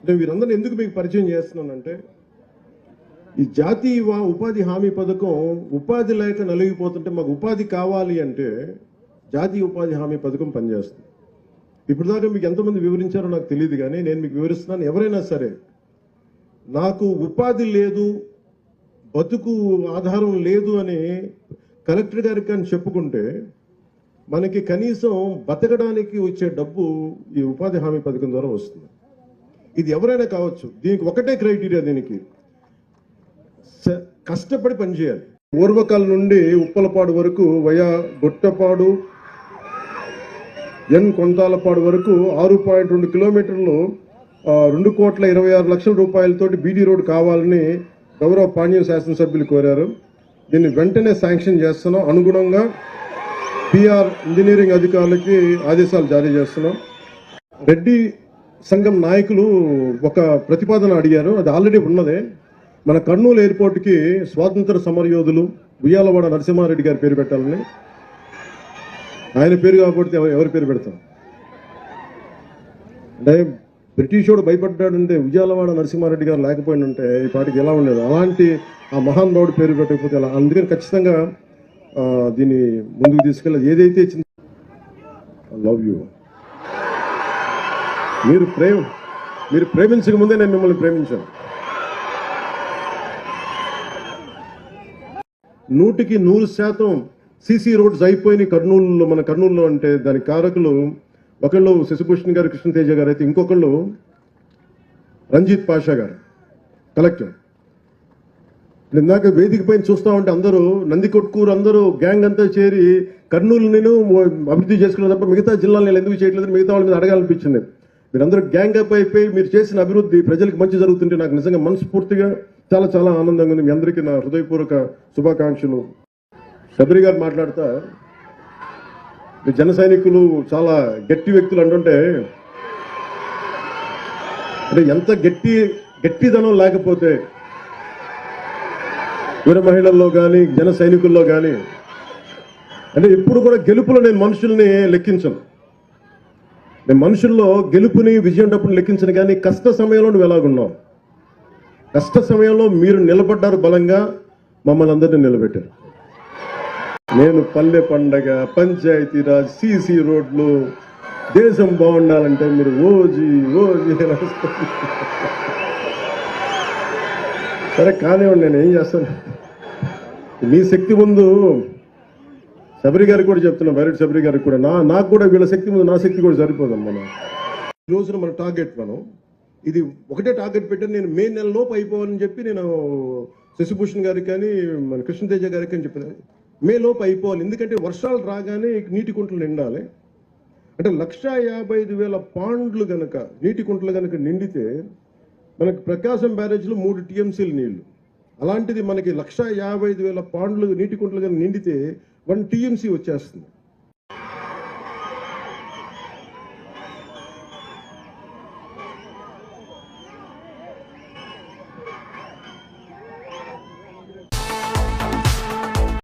అంటే వీరందరిని ఎందుకు మీకు పరిచయం చేస్తున్నానంటే ఈ జాతీయ ఉపాధి హామీ పథకం ఉపాధి లేక నలిగిపోతుంటే మాకు ఉపాధి కావాలి అంటే జాతీయ ఉపాధి హామీ పథకం పనిచేస్తుంది. ఇప్పుడు దాకా మీకు ఎంతమంది వివరించారో నాకు తెలియదు కానీ నేను మీకు వివరిస్తున్నాను. ఎవరైనా సరే నాకు ఉపాధి లేదు బతుకు ఆధారం లేదు అని కలెక్టర్ గారికి కానీ చెప్పుకుంటే మనకి కనీసం బతకడానికి వచ్చే డబ్బు ఈ ఉపాధి హామీ పథకం ద్వారా వస్తుంది. ఇది ఎవరైనా కావచ్చు దీనికి ఒకటే క్రైటీరియా దీనికి. స- కష్టపడి పనిచేయాలి. పూర్వకాలం నుండి ఉప్పలపాడు వరకు వయా గొట్టపాడు ఎన్ కొంతాలపాడు వరకు ఆరు పాయింట్ రెండు కిలోమీటర్లు రెండు కోట్ల ఇరవై ఆరు లక్షల రూపాయలతోటి బీడీ రోడ్ కావాలని గౌరవ పాణ్యం శాసనసభ్యులు కోరారు. దీన్ని వెంటనే శాంక్షన్ చేస్తున్నాం. అనుగుణంగా పిఆర్ ఇంజనీరింగ్ అధికారులకి ఆదేశాలు జారీ చేస్తున్నాం. రెడ్డి సంఘం నాయకులు ఒక ప్రతిపాదన అడిగారు. అది ఆల్రెడీ ఉన్నదే. మన కర్నూలు ఎయిర్పోర్ట్కి స్వాతంత్ర సమరయోధులు ఉయ్యాలవాడ నరసింహారెడ్డి గారి పేరు పెట్టాలని. ఆయన పేరు కాబట్టి ఎవరి పేరు పెడతాం? అంటే బ్రిటిష్ వాడు భయపడ్డాడంటే ఉయ్యాలవాడ నరసింహారెడ్డి గారు లేకపోయిందంటే ఈ పాటికి ఎలా ఉండేది? అలాంటి ఆ మహాన్ రావుడు పేరు పెట్టకపోతే ఎలా? అందుకని ఖచ్చితంగా దీన్ని ముందుకు తీసుకెళ్ళి ఏదైతే లవ్ యూ మీరు ప్రేమ మీరు ప్రేమించక ముందే నేను మిమ్మల్ని ప్రేమించాను. నూటికి నూరు శాతం సీసీ రోడ్స్ అయిపోయినాయి కర్నూలులో మన కర్నూలులో అంటే దాని కారకులు ఒకళ్ళు శశిభూషణ్ గారు కృష్ణతేజ గారు అయితే ఇంకొకళ్ళు రంజిత్ పాషా గారు కలెక్టర్. ఇందాక వేదిక పైన చూస్తా ఉంటే అందరూ నందికొట్కూరు అందరూ గ్యాంగ్ అంతా చేరి కర్నూలు నేను అభివృద్ధి చేసుకున్న తప్ప మిగతా జిల్లాలు నేను ఎందుకు చేయట్లేదు? మిగతా వాళ్ళ మీద అడగాలనిపించింది. మీరందరూ గ్యాంగ్ అప్ అయిపోయి మీరు చేసిన అభివృద్ధి ప్రజలకు మంచి జరుగుతుంటే నాకు నిజంగా మనస్ఫూర్తిగా చాలా చాలా ఆనందంగా ఉంది. మీ అందరికీ నా హృదయపూర్వక శుభాకాంక్షలు. శబరి గారు మాట్లాడతా మీ జన సైనికులు చాలా గట్టి వ్యక్తులు అంటుంటే అంటే ఎంత గట్టి గట్టిదనం లేకపోతే వీర మహిళల్లో కానీ జన సైనికుల్లో కానీ అంటే ఎప్పుడు కూడా గెలుపులో నేను మనుషుల్ని లెక్కించను. నేను మనుషుల్లో గెలుపుని విజయం డబ్బుని లెక్కించను కానీ కష్ట సమయంలో నువ్వు ఎలాగున్నావు? కష్ట సమయంలో మీరు నిలబడ్డారు బలంగా మమ్మల్ని అందరినీ నిలబెట్టారు. నేను పల్లె పండగ పంచాయతీరాజ్ సీసీ రోడ్లు దేశం బాగుండాలంటే మీరు ఓజీ ఓజీ సరే కానివ్వండి నేను ఏం చేస్తాను? మీ శక్తి ముందు శబరి గారికి కూడా చెప్తున్నా బైరెడ్ శబరి గారికి కూడా. నా నాకు కూడా వీళ్ళ శక్తి ముందు నా శక్తి కూడా సరిపోదమ్మా మనం ఈ రోజున మన టార్గెట్ మనం ఇది ఒకటే టార్గెట్ పెట్టాను నేను మే నెలలోపు అయిపోవాలని చెప్పి నేను శశిభూషణ్ గారికి కానీ మన కృష్ణతేజ గారికి అని చెప్పేది మే లోపు అయిపోవాలి. ఎందుకంటే వర్షాలు రాగానే నీటి కుంటలు నిండాలి. అంటే లక్షా యాభై ఐదు వేల పాండ్లు గనక నీటి కుంటలు గనక నిండితే మనకి ప్రకాశం బ్యారేజ్లో మూడు టీఎంసీలు నీళ్ళు. అలాంటిది మనకి లక్షా యాభై ఐదు వేల పాండ్లు నీటి కుంటలు కనుక నిండితే వన్ టీఎంసీ వచ్చేస్తుంది.